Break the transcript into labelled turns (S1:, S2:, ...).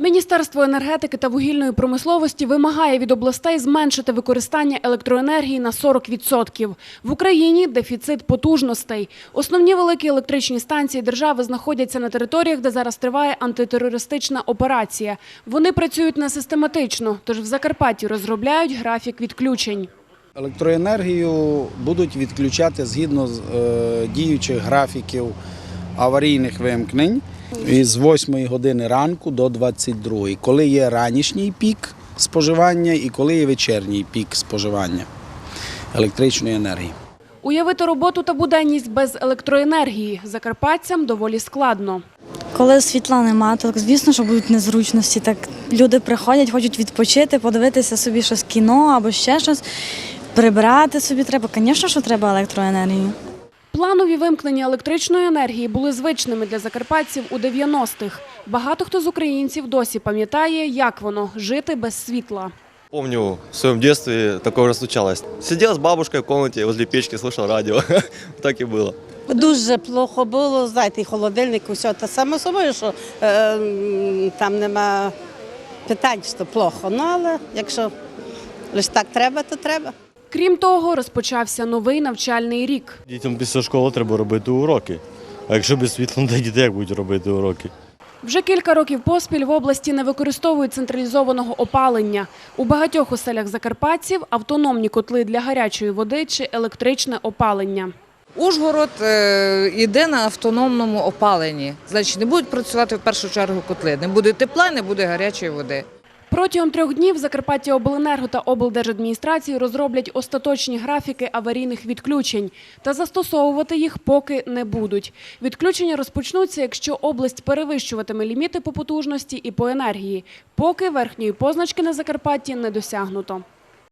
S1: Міністерство енергетики та вугільної промисловості вимагає від областей зменшити використання електроенергії на 40%. В Україні дефіцит потужностей. Основні великі електричні станції держави знаходяться на територіях, де зараз триває антитерористична операція. Вони працюють не систематично, тож в Закарпатті розробляють графік відключень.
S2: Електроенергію будуть відключати згідно з е, діючих графіків аварійних вимкнень із 8 години ранку до 22, коли є ранішній пік споживання і коли є вечірній пік споживання електричної енергії.
S1: Уявити роботу та буденність без електроенергії закарпатцям доволі складно.
S3: Коли світла нема, то звісно, що будуть незручності. Так люди приходять, хочуть відпочити, подивитися собі щось кіно або ще щось. Прибрати собі треба. Звісно, що треба електроенергію.
S1: Планові вимкнення електричної енергії були звичними для закарпатців у 90-х. Багато хто з українців досі пам'ятає, як воно жити без світла.
S4: Помню, в своем детстве такое случалось. Сидел с бабушкой в комнате возле печки, слушал радио. Так и было.
S5: Дуже плохо було, знаєте, і холодильник, і все. Та саме собою, що е, там нема питань, що плохо. Ну, але якщо лише так треба, то треба.
S1: Крім того, розпочався новий навчальний рік.
S6: Дітям після школи треба робити уроки. А якщо без світла, то діти як будуть робити уроки?
S1: Вже кілька років поспіль в області не використовують централізованого опалення. У багатьох оселях закарпатців автономні котли для гарячої води чи електричне опалення.
S7: Ужгород е, йде на автономному опаленні. Значить, не будуть працювати в першу чергу котли. Не буде тепла, не буде гарячої води.
S1: Протягом трьох днів Закарпаття Обленерго та облдержадміністрації розроблять остаточні графіки аварійних відключень та застосовувати їх поки не будуть. Відключення розпочнуться, якщо область перевищуватиме ліміти по потужності і по енергії, поки верхньої позначки на Закарпатті не досягнуто.